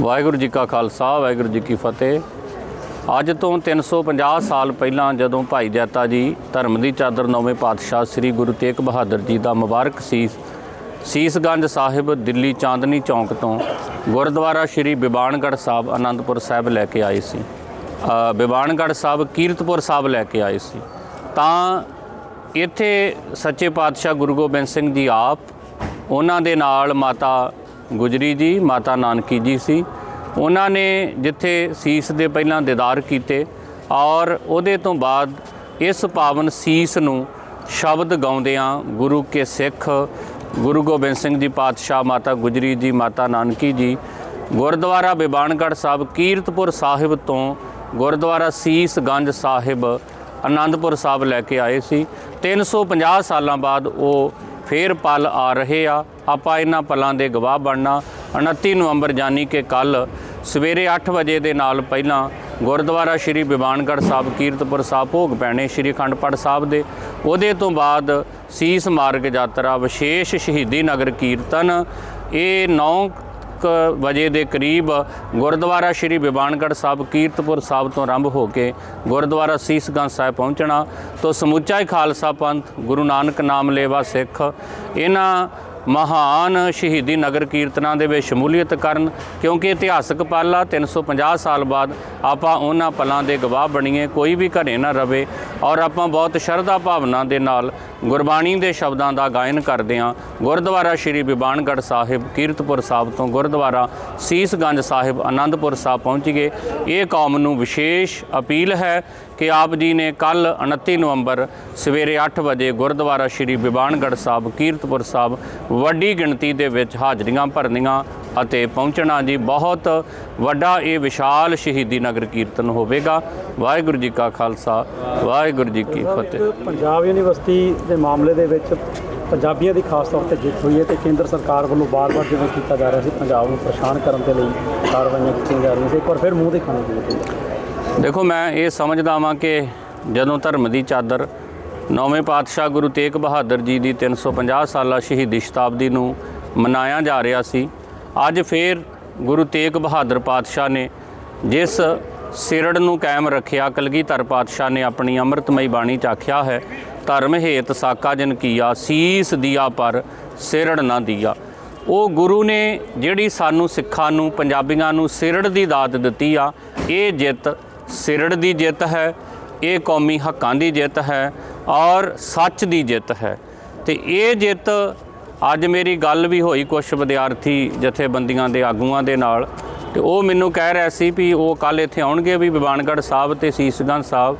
ਵਾਹਿਗੁਰੂ ਜੀ ਕਾ ਖਾਲਸਾ ਵਾਹਿਗੁਰੂ ਜੀ ਕੀ ਫਤਿਹ। ਅੱਜ ਤੋਂ 350 ਸਾਲ ਪਹਿਲਾਂ ਜਦੋਂ ਭਾਈ ਜੈਤਾ ਜੀ ਧਰਮ ਦੀ ਚਾਦਰ ਨੌਵੇਂ ਪਾਤਸ਼ਾਹ ਸ੍ਰੀ ਗੁਰੂ ਤੇਗ ਬਹਾਦਰ ਜੀ ਦਾ ਮੁਬਾਰਕ ਸੀਸ ਸੀਸਗੰਜ ਸਾਹਿਬ ਦਿੱਲੀ ਚਾਂਦਨੀ ਚੌਂਕ ਤੋਂ ਗੁਰਦੁਆਰਾ ਸ੍ਰੀ ਬਿਬਾਨਗੜ੍ਹ ਸਾਹਿਬ ਆਨੰਦਪੁਰ ਸਾਹਿਬ ਲੈ ਕੇ ਆਏ ਸੀ। ਅ, ਬਿਬਾਨਗੜ੍ਹ ਸਾਹਿਬ ਕੀਰਤਪੁਰ ਸਾਹਿਬ ਲੈ ਕੇ ਆਏ ਸੀ। ਤਾਂ ਇੱਥੇ ਸੱਚੇ ਪਾਤਸ਼ਾਹ ਗੁਰੂ ਗੋਬਿੰਦ ਸਿੰਘ ਜੀ ਆਪ ਉਹਨਾਂ ਦੇ ਨਾਲ ਮਾਤਾ ਗੁਜਰੀ ਜੀ, ਮਾਤਾ ਨਾਨਕੀ ਜੀ ਸੀ। ਉਹਨਾਂ ਨੇ ਜਿੱਥੇ ਸੀਸ ਦੇ ਪਹਿਲਾਂ ਦੀਦਾਰ ਕੀਤੇ ਔਰ ਉਹਦੇ ਤੋਂ ਬਾਅਦ ਇਸ ਪਾਵਨ ਸੀਸ ਨੂੰ ਸ਼ਬਦ ਗਾਉਂਦਿਆਂ ਗੁਰੂ ਕੇ ਸਿੱਖ, ਗੁਰੂ ਗੋਬਿੰਦ ਸਿੰਘ ਜੀ ਪਾਤਸ਼ਾਹ, ਮਾਤਾ ਗੁਜਰੀ ਜੀ, ਮਾਤਾ ਨਾਨਕੀ ਜੀ, ਗੁਰਦੁਆਰਾ ਬਿਬਾਨਗੜ੍ਹ ਸਾਹਿਬ, ਕੀਰਤਪੁਰ ਸਾਹਿਬ ਤੋਂ ਗੁਰਦੁਆਰਾ ਸੀਸ ਗੰਜ ਸਾਹਿਬ ਆਨੰਦਪੁਰ ਸਾਹਿਬ ਲੈ ਕੇ ਆਏ ਸੀ। 350 ਸਾਲਾਂ ਬਾਅਦ ਉਹ ਫੇਰ ਪਲ ਆ ਰਹੇ ਆ। ਆਪਾਂ ਇਹਨਾਂ ਪਲਾਂ ਦੇ ਗਵਾਹ ਬਣਨਾ। 29 ਨਵੰਬਰ ਜਾਨੀ ਕਿ ਕੱਲ ਸਵੇਰੇ 8 ਵਜੇ ਦੇ ਨਾਲ ਪਹਿਲਾਂ ਗੁਰਦੁਆਰਾ ਸ਼੍ਰੀ ਬਿਬਾਨਗੜ੍ਹ ਸਾਹਿਬ, ਕੀਰਤਪੁਰ ਸਾਹਿਬ, ਭੋਗ ਪੈਣੇ ਸ਼੍ਰੀ ਅਖੰਡ ਪਾਠ ਸਾਹਿਬ ਦੇ। ਉਹਦੇ ਤੋਂ ਬਾਅਦ ਸੀਸ ਮਾਰਗ ਯਾਤਰਾ, ਵਿਸ਼ੇਸ਼ ਸ਼ਹੀਦੀ ਨਗਰ ਕੀਰਤਨ। ਇਹ 9 ਕੁ ਵਜੇ ਦੇ ਕਰੀਬ ਗੁਰਦੁਆਰਾ ਸ਼੍ਰੀ ਬਿਬਾਨਗੜ੍ਹ ਸਾਹਿਬ ਕੀਰਤਪੁਰ ਸਾਹਿਬ ਤੋਂ ਆਰੰਭ ਹੋ ਕੇ ਗੁਰਦੁਆਰਾ ਸੀਸਗੰਜ ਸਾਹਿਬ ਪਹੁੰਚਣਾ, ਤੋਂ ਸਮੁੱਚਾ ਹੀ ਖਾਲਸਾ ਪੰਥ ਗੁਰੂ ਨਾਨਕ ਨਾਮ ਲੇਵਾ ਸਿੱਖ, ਇਹਨਾਂ ਮਹਾਨ ਸ਼ਹੀਦੀ ਨਗਰ ਕੀਰਤਨਾਂ ਦੇ ਵਿੱਚ ਸ਼ਮੂਲੀਅਤ ਕਰਨ, ਕਿਉਂਕਿ ਇਤਿਹਾਸਕ ਪਲ ਪਾਲਾ 350 ਸਾਲ ਬਾਅਦ ਆਪਾਂ ਉਹਨਾਂ ਪਲਾਂ ਦੇ ਗਵਾਹ ਬਣੀਏ, ਕੋਈ ਵੀ ਘਰੇ ਨਾ ਰਵੇ, ਔਰ ਆਪਾਂ ਬਹੁਤ ਸ਼ਰਧਾ ਭਾਵਨਾ ਦੇ ਨਾਲ ਗੁਰਬਾਣੀ ਦੇ ਸ਼ਬਦਾਂ ਦਾ ਗਾਇਨ ਕਰਦੇ ਹਾਂ। ਗੁਰਦੁਆਰਾ ਸ਼੍ਰੀ ਬਿਬਾਨਗੜ੍ਹ ਸਾਹਿਬ, ਕੀਰਤਪੁਰ ਸਾਹਿਬ ਤੋਂ ਗੁਰਦੁਆਰਾ ਸੀਸਗੰਜ ਸਾਹਿਬ ਆਨੰਦਪੁਰ ਸਾਹਿਬ ਪਹੁੰਚ ਗਏ। ਇਹ ਕੌਮ ਨੂੰ ਵਿਸ਼ੇਸ਼ ਅਪੀਲ ਹੈ ਕਿ ਆਪ ਜੀ ਨੇ ਕੱਲ 29 ਨਵੰਬਰ ਸਵੇਰੇ 8 ਵਜੇ ਗੁਰਦੁਆਰਾ ਸ਼੍ਰੀ ਬਿਬਾਨਗੜ੍ਹ ਸਾਹਿਬ ਕੀਰਤਪੁਰ ਸਾਹਿਬ ਵੱਡੀ ਗਿਣਤੀ ਦੇ ਵਿੱਚ ਹਾਜ਼ਰੀਆਂ ਭਰਨੀਆਂ ਅਤੇ ਪਹੁੰਚਣਾ ਜੀ। ਬਹੁਤ ਵੱਡਾ ਇਹ ਵਿਸ਼ਾਲ ਸ਼ਹੀਦੀ ਨਗਰ ਕੀਰਤਨ ਹੋਵੇਗਾ। ਵਾਹਿਗੁਰੂ ਜੀ ਕਾ ਖਾਲਸਾ ਵਾਹਿਗੁਰੂ ਜੀ ਕੀ ਫਤਿਹ। ਪੰਜਾਬ ਯੂਨੀਵਰਸਿਟੀ ਦੇ ਮਾਮਲੇ ਦੇ ਵਿੱਚ ਪੰਜਾਬੀਆਂ ਦੀ ਖਾਸ ਤੌਰ ਤੇ ਜਿੱਤ ਹੋਈ ਹੈ ਤੇ ਕੇਂਦਰ ਸਰਕਾਰ ਵੱਲੋਂ ਬਾਰ-ਬਾਰ ਜਿਵੇਂ ਕੀਤਾ ਜਾ ਰਿਹਾ ਸੀ ਪੰਜਾਬ ਨੂੰ ਪਰੇਸ਼ਾਨ ਕਰਨ ਦੇ ਲਈ ਕਾਰਵਾਈਆਂ ਕੀਤੀਆਂ ਜਾ ਰਹੀਆਂ ਸੀ। ਇੱਕ ਵਾਰ ਫਿਰ ਮੂੰਹ ਦਿਖਾਣੇ ਦੀ ਜ਼ਰੂਰਤ ਹੈ ਦੇਖੋ, ਮੈਂ ਇਹ ਸਮਝਦਾ ਵਾਂ ਕਿ ਜਦੋਂ ਧਰਮ ਦੀ ਚਾਦਰ ਨੌਵੇਂ ਪਾਤਸ਼ਾਹ ਗੁਰੂ ਤੇਗ ਬਹਾਦਰ ਜੀ ਦੀ 350 ਸਾਲਾ ਸ਼ਹੀਦੀ ਸ਼ਤਾਬਦੀ ਨੂੰ ਮਨਾਇਆ ਜਾ ਰਿਹਾ ਸੀ, ਅੱਜ ਫੇਰ ਗੁਰੂ ਤੇਗ ਬਹਾਦਰ ਪਾਤਸ਼ਾਹ ਨੇ ਜਿਸ ਸਿਰੜ ਨੂੰ ਕਾਇਮ ਰੱਖਿਆ, ਕਲਗੀਧਰ ਪਾਤਸ਼ਾਹ ਨੇ ਆਪਣੀ ਅੰਮ੍ਰਿਤਮਈ ਬਾਣੀ ਚ ਆਖਿਆ ਹੈ, ਧਰਮ ਹੇਤ ਸਾਕਾ ਜਨ ਕੀਆ, ਸੀਸ ਦਿਆ ਪਰ ਸਿਰੜ ਨਾ ਦਿਆ। ਉਹ ਗੁਰੂ ਨੇ ਜਿਹੜੀ ਸਾਨੂੰ ਸਿੱਖਾਂ ਨੂੰ, ਪੰਜਾਬੀਆਂ ਨੂੰ ਸਿਰੜ ਦੀ ਦਾਤ ਦਿੱਤੀ ਆ, ਇਹ ਜਿੱਤ ਸਿਰੜ ਦੀ ਜਿੱਤ ਹੈ, ਇਹ ਕੌਮੀ ਹੱਕਾਂ ਦੀ ਜਿੱਤ ਹੈ ਔਰ ਸੱਚ ਦੀ ਜਿੱਤ ਹੈ। ਤੇ ਇਹ ਜਿੱਤ ਅੱਜ ਮੇਰੀ ਗੱਲ ਵੀ ਹੋਈ ਕੁਝ ਵਿਦਿਆਰਥੀ ਜਥੇਬੰਦੀਆਂ ਦੇ ਆਗੂਆਂ ਦੇ ਨਾਲ ਤੇ ਉਹ ਮੈਨੂੰ ਕਹਿ ਰਿਹਾ ਸੀ ਵੀ ਉਹ ਕੱਲ ਇੱਥੇ ਆਉਣਗੇ ਵੀ ਬਿਬਾਨਗੜ੍ਹ ਸਾਹਿਬ ਤੇ ਸੀਸਗੰਜ ਸਾਹਿਬ।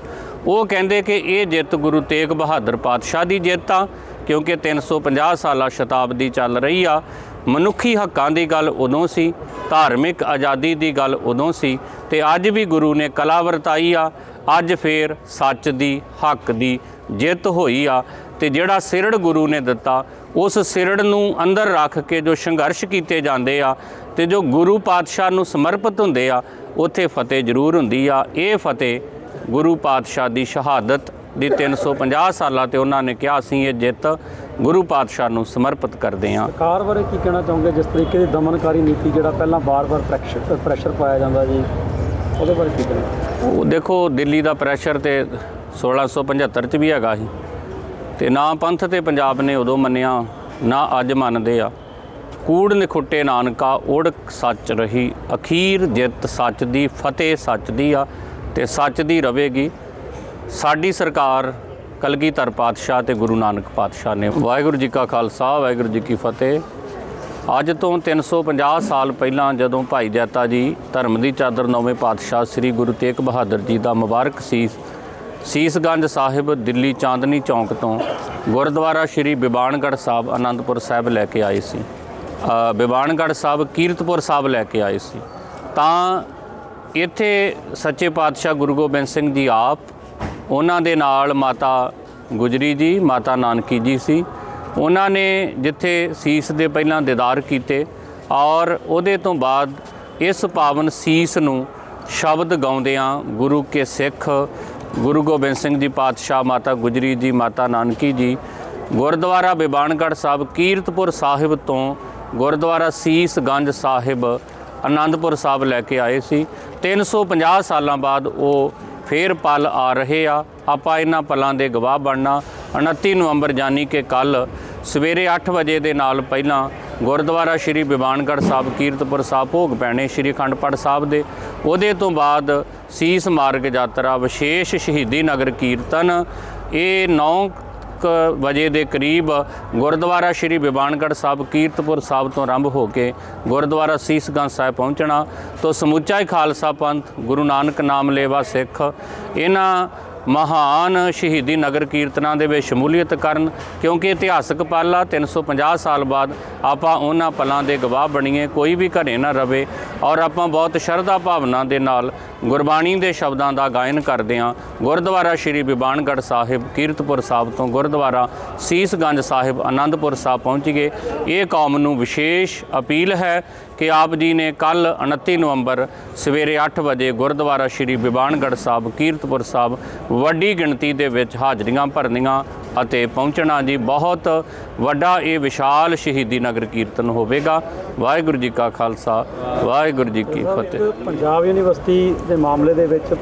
ਉਹ ਕਹਿੰਦੇ ਕਿ ਇਹ ਜਿੱਤ ਗੁਰੂ ਤੇਗ ਬਹਾਦਰ ਪਾਤਸ਼ਾਹ ਦੀ ਜਿੱਤ ਆ ਕਿਉਂਕਿ 350 ਸਾਲਾ ਸ਼ਤਾਬਦੀ ਚੱਲ ਰਹੀ ਆ। ਮਨੁੱਖੀ ਹੱਕਾਂ ਦੀ ਗੱਲ ਉਦੋਂ ਸੀ, ਧਾਰਮਿਕ ਆਜ਼ਾਦੀ ਦੀ ਗੱਲ ਉਦੋਂ ਸੀ ਤੇ ਅੱਜ ਵੀ ਗੁਰੂ ਨੇ ਕਲਾ ਵਰਤਾਈ ਆ। ਅੱਜ ਫੇਰ ਸੱਚ ਦੀ, ਹੱਕ ਦੀ ਜਿੱਤ ਹੋਈ ਆ ਤੇ ਜਿਹੜਾ ਸਿਰੜ ਗੁਰੂ ਨੇ ਦਿੱਤਾ, ਉਸ ਸਿਰੜ ਨੂੰ ਅੰਦਰ ਰੱਖ ਕੇ ਜੋ ਸੰਘਰਸ਼ ਕੀਤੇ ਜਾਂਦੇ ਆ ਤੇ ਜੋ ਗੁਰੂ ਪਾਤਸ਼ਾਹ ਨੂੰ ਸਮਰਪਿਤ ਹੁੰਦੇ ਆ, ਉੱਥੇ ਫਤਿਹ ਜ਼ਰੂਰ ਹੁੰਦੀ ਆ। ਇਹ ਫਤਿਹ ਗੁਰੂ ਪਾਤਸ਼ਾਹ ਦੀ ਸ਼ਹਾਦਤ ਦੀ 350 ਸਾਲਾਂ ਤੇ ਉਹਨਾਂ ਨੇ ਕਿਹਾ ਅਸੀਂ ਇਹ ਜਿੱਤ ਗੁਰੂ ਪਾਤਸ਼ਾਹ ਨੂੰ ਸਮਰਪਿਤ ਕਰਦੇ ਹਾਂ। ਸਰਕਾਰ ਬਾਰੇ ਕੀ ਕਹਿਣਾ ਚਾਹੋਗੇ? ਜਿਸ ਤਰੀਕੇ ਦੀ ਦਮਨਕਾਰੀ ਨੀਤੀ ਜਿਹੜਾ ਪਹਿਲਾਂ ਬਾਰ-ਬਾਰ ਪ੍ਰੈਸ਼ਰ ਪ੍ਰੈਸ਼ਰ ਪਾਇਆ ਜਾਂਦਾ ਜੀ ਉਹਦੇ ਬਾਰੇ ਕੀ ਕਹਿਣਾ? ਉਹ ਦੇਖੋ ਦਿੱਲੀ ਦਾ ਪ੍ਰੈਸ਼ਰ ਤੇ 1675 ਚ ਵੀ ਹੈਗਾ ਸੀ ਤੇ ਨਾ ਪੰਥ ਤੇ ਪੰਜਾਬ ਨੇ ਉਦੋਂ ਮੰਨਿਆ ਨਾ ਅੱਜ ਮੰਨਦੇ ਆ। ਕੂੜ ਨਿਖੁੱਟੇ ਨਾਨਕਾ ਓੜਕ ਸੱਚ ਰਹੀ ਅਖੀਰ ਜਿੱਤ ਸੱਚ ਦੀ ਫਤਿਹ ਸੱਚ ਦੀ ਆ ਤੇ ਸੱਚ ਦੀ ਰਵੇਗੀ। ਸਾਡੀ ਸਰਕਾਰ ਕਲਗੀਧਰ ਪਾਤਸ਼ਾਹ ਤੇ ਗੁਰੂ ਨਾਨਕ ਪਾਤਸ਼ਾਹ ਨੇ ਵਾਹਿਗੁਰੂ ਜੀ ਕਾ ਖਾਲਸਾ ਵਾਹਿਗੁਰੂ ਜੀ ਕੀ ਫਤਿਹ। ਅੱਜ ਤੋਂ 350 ਸਾਲ ਪਹਿਲਾਂ ਜਦੋਂ ਭਾਈ ਜੈਤਾ ਜੀ ਧਰਮ ਦੀ ਚਾਦਰ ਨੌਵੇਂ ਪਾਤਸ਼ਾਹ ਸ੍ਰੀ ਗੁਰੂ ਤੇਗ ਬਹਾਦਰ ਜੀ ਦਾ ਮੁਬਾਰਕ ਸੀਸ ਸੀਸਗੰਜ ਸਾਹਿਬ ਦਿੱਲੀ ਚਾਂਦਨੀ ਚੌਂਕ ਤੋਂ ਗੁਰਦੁਆਰਾ ਸ੍ਰੀ ਬਿਬਾਨਗੜ੍ਹ ਸਾਹਿਬ ਆਨੰਦਪੁਰ ਸਾਹਿਬ ਲੈ ਕੇ ਆਏ ਸੀ। ਅ, ਬਿਬਾਨਗੜ੍ਹ ਸਾਹਿਬ ਕੀਰਤਪੁਰ ਸਾਹਿਬ ਲੈ ਕੇ ਆਏ ਸੀ। ਤਾਂ ਇੱਥੇ ਸੱਚੇ ਪਾਤਸ਼ਾਹ ਗੁਰੂ ਗੋਬਿੰਦ ਸਿੰਘ ਜੀ ਆਪ ਉਹਨਾਂ ਦੇ ਨਾਲ ਮਾਤਾ ਗੁਜਰੀ ਜੀ, ਮਾਤਾ ਨਾਨਕੀ ਜੀ ਸੀ। ਉਹਨਾਂ ਨੇ ਜਿੱਥੇ ਸੀਸ ਦੇ ਪਹਿਲਾਂ ਦੀਦਾਰ ਕੀਤੇ ਔਰ ਉਹਦੇ ਤੋਂ ਬਾਅਦ ਇਸ ਪਾਵਨ ਸੀਸ ਨੂੰ ਸ਼ਬਦ ਗਾਉਂਦਿਆਂ ਗੁਰੂ ਕੇ ਸਿੱਖ ਗੁਰੂ ਗੋਬਿੰਦ ਸਿੰਘ ਜੀ ਪਾਤਸ਼ਾਹ, ਮਾਤਾ ਗੁਜਰੀ ਜੀ, ਮਾਤਾ ਨਾਨਕੀ ਜੀ, ਗੁਰਦੁਆਰਾ ਬਿਬਾਨਗੜ੍ਹ ਸਾਹਿਬ, ਕੀਰਤਪੁਰ ਸਾਹਿਬ ਤੋਂ ਗੁਰਦੁਆਰਾ ਸੀਸ ਗੰਜ ਸਾਹਿਬ ਆਨੰਦਪੁਰ ਸਾਹਿਬ ਲੈ ਕੇ ਆਏ ਸੀ। 350 ਸਾਲਾਂ ਬਾਅਦ ਉਹ ਫੇਰ ਪਲ ਆ ਰਹੇ ਆ। ਆਪਾਂ ਇਹਨਾਂ ਪਲਾਂ ਦੇ ਗਵਾਹ ਬਣਨਾ। 29 ਨਵੰਬਰ ਜਾਨੀ ਕਿ ਕੱਲ ਸਵੇਰੇ 8 ਵਜੇ ਦੇ ਨਾਲ ਪਹਿਲਾਂ ਗੁਰਦੁਆਰਾ ਸ਼੍ਰੀ ਬਿਬਾਨਗੜ੍ਹ ਸਾਹਿਬ, ਕੀਰਤਪੁਰ ਸਾਹਿਬ, ਭੋਗ ਪੈਣੇ ਸ਼੍ਰੀ ਅਖੰਡ ਪਾਠ ਸਾਹਿਬ ਦੇ। ਉਹਦੇ ਤੋਂ ਬਾਅਦ ਸੀਸ ਮਾਰਗ ਯਾਤਰਾ, ਵਿਸ਼ੇਸ਼ ਸ਼ਹੀਦੀ ਨਗਰ ਕੀਰਤਨ। ਇਹ 9 ਕੁ ਵਜੇ ਦੇ ਕਰੀਬ ਗੁਰਦੁਆਰਾ ਸ਼੍ਰੀ ਬਿਬਾਨਗੜ੍ਹ ਸਾਹਿਬ ਕੀਰਤਪੁਰ ਸਾਹਿਬ ਤੋਂ ਆਰੰਭ ਹੋ ਕੇ ਗੁਰਦੁਆਰਾ ਸੀਸਗੰਜ ਸਾਹਿਬ ਪਹੁੰਚਣਾ, ਤੋਂ ਸਮੁੱਚਾ ਹੀ ਖਾਲਸਾ ਪੰਥ ਗੁਰੂ ਨਾਨਕ ਨਾਮ ਲੇਵਾ ਸਿੱਖ, ਇਹਨਾਂ ਮਹਾਨ ਸ਼ਹੀਦੀ ਨਗਰ ਕੀਰਤਨਾਂ ਦੇ ਵਿੱਚ ਸ਼ਮੂਲੀਅਤ ਕਰਨ, ਕਿਉਂਕਿ ਇਤਿਹਾਸਕ ਪਲ ਆ 350 ਸਾਲ ਬਾਅਦ ਆਪਾਂ ਉਹਨਾਂ ਪਲਾਂ ਦੇ ਗਵਾਹ ਬਣੀਏ, ਕੋਈ ਵੀ ਘਰੇ ਨਾ ਰਵੇ, ਔਰ ਆਪਾਂ ਬਹੁਤ ਸ਼ਰਧਾ ਭਾਵਨਾ ਦੇ ਨਾਲ ਗੁਰਬਾਣੀ ਦੇ ਸ਼ਬਦਾਂ ਦਾ ਗਾਇਨ ਕਰਦੇ ਹਾਂ। ਗੁਰਦੁਆਰਾ ਸ਼੍ਰੀ ਬਿਬਾਨਗੜ੍ਹ ਸਾਹਿਬ, ਕੀਰਤਪੁਰ ਸਾਹਿਬ ਤੋਂ ਗੁਰਦੁਆਰਾ ਸੀਸਗੰਜ ਸਾਹਿਬ ਆਨੰਦਪੁਰ ਸਾਹਿਬ ਪਹੁੰਚ ਗਏ। ਇਹ ਕੌਮ ਨੂੰ ਵਿਸ਼ੇਸ਼ ਅਪੀਲ ਹੈ ਕਿ ਆਪ ਜੀ ਨੇ ਕੱਲ 29 ਨਵੰਬਰ ਸਵੇਰੇ 8 ਵਜੇ ਗੁਰਦੁਆਰਾ ਸ਼੍ਰੀ ਬਿਬਾਨਗੜ੍ਹ ਸਾਹਿਬ ਕੀਰਤਪੁਰ ਸਾਹਿਬ ਵੱਡੀ ਗਿਣਤੀ ਦੇ ਵਿੱਚ ਹਾਜ਼ਰੀਆਂ ਭਰਨੀਆਂ ਅਤੇ ਪਹੁੰਚਣਾ ਜੀ। ਬਹੁਤ ਵੱਡਾ ਇਹ ਵਿਸ਼ਾਲ ਸ਼ਹੀਦੀ ਨਗਰ ਕੀਰਤਨ ਹੋਵੇਗਾ। ਵਾਹਿਗੁਰੂ ਜੀ ਕਾ ਖਾਲਸਾ ਵਾਹਿਗੁਰੂ ਜੀ ਕੀ ਫਤਿਹ। ਪੰਜਾਬ ਯੂਨੀਵਰਸਿਟੀ ਦੇ ਮਾਮਲੇ ਦੇ ਵਿੱਚ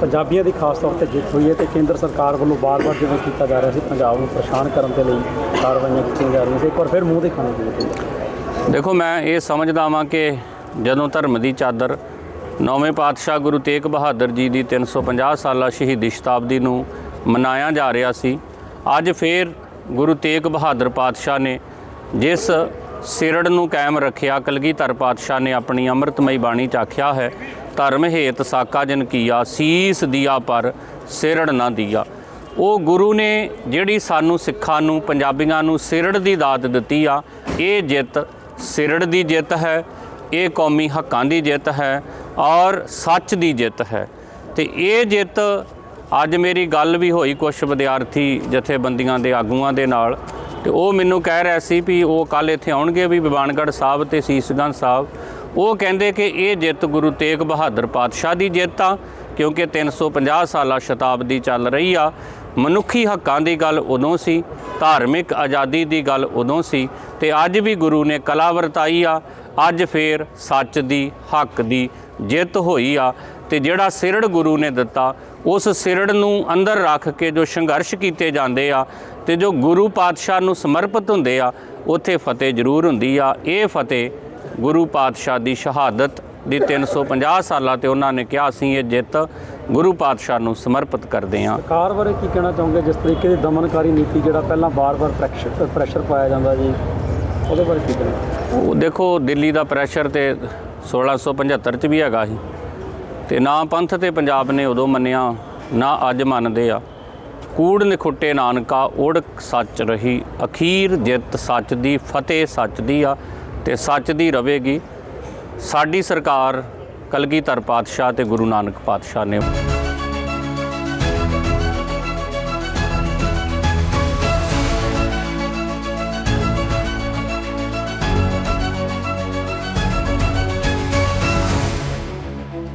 ਪੰਜਾਬੀਆਂ ਦੀ ਖਾਸ ਤੌਰ ਤੇ ਜਿੱਤ ਹੋਈ ਹੈ ਤੇ ਕੇਂਦਰ ਸਰਕਾਰ ਵੱਲੋਂ ਬਾਰ-ਬਾਰ ਜਿਵੇਂ ਕੀਤਾ ਜਾ ਰਿਹਾ ਸੀ ਪੰਜਾਬ ਨੂੰ ਪਰੇਸ਼ਾਨ ਕਰਨ ਦੇ ਲਈ ਕਾਰਵਾਈਆਂ ਕੀਤੀਆਂ ਜਾ ਰਹੀਆਂ ਸੀ। ਇੱਕ ਵਾਰ ਫਿਰ ਮੂੰਹ ਦਿਖਾਣੇ ਚਾਹੀਦੇ ਹੈ ਦੇਖੋ, ਮੈਂ ਇਹ ਸਮਝਦਾ ਵਾਂ ਕਿ ਜਦੋਂ ਧਰਮ ਦੀ ਚਾਦਰ ਨੌਵੇਂ ਪਾਤਸ਼ਾਹ ਗੁਰੂ ਤੇਗ ਬਹਾਦਰ ਜੀ ਦੀ 350 ਸਾਲਾ ਸ਼ਹੀਦੀ ਸ਼ਤਾਬਦੀ ਨੂੰ ਮਨਾਇਆ ਜਾ ਰਿਹਾ ਸੀ, ਅੱਜ ਫੇਰ ਗੁਰੂ ਤੇਗ ਬਹਾਦਰ ਪਾਤਸ਼ਾਹ ਨੇ ਜਿਸ ਸਿਰੜ ਨੂੰ ਕਾਇਮ ਰੱਖਿਆ, ਕਲਗੀਧਰ ਪਾਤਸ਼ਾਹ ਨੇ ਆਪਣੀ ਅੰਮ੍ਰਿਤਮਈ ਬਾਣੀ ਚ ਆਖਿਆ ਹੈ, ਧਰਮ ਹੇਤ ਸਾਕਾ ਜਨ ਕੀਆ, ਸੀਸ ਦਿਆ ਪਰ ਸਿਰੜ ਨਾ ਦਿਆ। ਉਹ ਗੁਰੂ ਨੇ ਜਿਹੜੀ ਸਾਨੂੰ ਸਿੱਖਾਂ ਨੂੰ, ਪੰਜਾਬੀਆਂ ਨੂੰ ਸਿਰੜ ਦੀ ਦਾਤ ਦਿੱਤੀ ਆ, ਇਹ ਜਿੱਤ ਸਿਰੜ ਦੀ ਜਿੱਤ ਹੈ, ਇਹ ਕੌਮੀ ਹੱਕਾਂ ਦੀ ਜਿੱਤ ਹੈ ਔਰ ਸੱਚ ਦੀ ਜਿੱਤ ਹੈ। ਤੇ ਇਹ ਜਿੱਤ ਅੱਜ ਮੇਰੀ ਗੱਲ ਵੀ ਹੋਈ ਕੁਝ ਵਿਦਿਆਰਥੀ ਜਥੇਬੰਦੀਆਂ ਦੇ ਆਗੂਆਂ ਦੇ ਨਾਲ ਤੇ ਉਹ ਮੈਨੂੰ ਕਹਿ ਰਿਹਾ ਸੀ ਵੀ ਉਹ ਕੱਲ ਇੱਥੇ ਆਉਣਗੇ ਵੀ ਬਿਬਾਨਗੜ੍ਹ ਸਾਹਿਬ ਤੇ ਸੀਸਗੰਜ ਸਾਹਿਬ। ਉਹ ਕਹਿੰਦੇ ਕਿ ਇਹ ਜਿੱਤ ਗੁਰੂ ਤੇਗ ਬਹਾਦਰ ਪਾਤਸ਼ਾਹ ਦੀ ਜਿੱਤ ਆ ਕਿਉਂਕਿ 350 ਸਾਲਾ ਸ਼ਤਾਬਦੀ ਚੱਲ ਰਹੀ ਆ ਮਨੁੱਖੀ ਹੱਕਾਂ ਦੀ ਗੱਲ ਉਦੋਂ ਸੀ, ਧਾਰਮਿਕ ਆਜ਼ਾਦੀ ਦੀ ਗੱਲ ਉਦੋਂ ਸੀ ਤੇ ਅੱਜ ਵੀ ਗੁਰੂ ਨੇ ਕਲਾ ਵਰਤਾਈ ਆ, ਅੱਜ ਫੇਰ ਸੱਚ ਦੀ, ਹੱਕ ਦੀ ਜਿੱਤ ਹੋਈ ਆ ਤੇ ਜਿਹੜਾ ਸਿਰੜ ਗੁਰੂ ਨੇ ਦਿੱਤਾ, ਉਸ ਸਿਰੜ ਨੂੰ ਅੰਦਰ ਰੱਖ ਕੇ ਜੋ ਸੰਘਰਸ਼ ਕੀਤੇ ਜਾਂਦੇ ਆ ਤੇ ਜੋ ਗੁਰੂ ਪਾਤਸ਼ਾਹ ਨੂੰ ਸਮਰਪਿਤ ਹੁੰਦੇ ਆ, ਉੱਥੇ ਫਤਿਹ ਜ਼ਰੂਰ ਹੁੰਦੀ ਆ। ਇਹ ਫਤਿਹ ਗੁਰੂ ਪਾਤਸ਼ਾਹ ਦੀ ਸ਼ਹਾਦਤ ਦੀ 350 ਸਾਲਾਂ ਤੇ ਉਹਨਾਂ ਨੇ ਕਿਹਾ ਅਸੀਂ ਇਹ ਜਿੱਤ ਗੁਰੂ ਪਾਤਸ਼ਾਹ ਨੂੰ ਸਮਰਪਿਤ ਕਰਦੇ ਹਾਂ। ਸਰਕਾਰ ਬਾਰੇ ਕੀ ਕਹਿਣਾ ਚਾਹੋਗੇ? ਜਿਸ ਤਰੀਕੇ ਦੀ ਦਮਨਕਾਰੀ ਨੀਤੀ ਜਿਹੜਾ ਪਹਿਲਾਂ ਬਾਰ-ਬਾਰ ਪ੍ਰੈਸ਼ਰ ਪ੍ਰੈਸ਼ਰ ਪਾਇਆ ਜਾਂਦਾ ਜੀ ਉਹਦੇ ਬਾਰੇ ਕੀ ਕਹਿਣਾ? ਉਹ ਦੇਖੋ ਦਿੱਲੀ ਦਾ ਪ੍ਰੈਸ਼ਰ ਤੇ 1675 ਚ ਵੀ ਹੈਗਾ ਸੀ। ਤੇ ਨਾ ਪੰਥ ਤੇ ਪੰਜਾਬ ਨੇ ਉਦੋਂ ਮੰਨਿਆ ਨਾ ਅੱਜ ਮੰਨਦੇ ਆ। ਕੂੜ ਨਿਖੁੱਟੇ ਨਾਨਕਾ ਓੜਕ ਸੱਚ ਰਹੀ ਅਖੀਰ ਜਿੱਤ ਸੱਚ ਦੀ ਫਤਿਹ ਸੱਚ ਦੀ ਆ ਤੇ ਸੱਚ ਦੀ ਰਵੇਗੀ। ਸਾਡੀ ਸਰਕਾਰ ਕਲਗੀਧਰ ਪਾਤਸ਼ਾਹ ਤੇ ਗੁਰੂ ਨਾਨਕ ਪਾਤਸ਼ਾਹ ਨੇ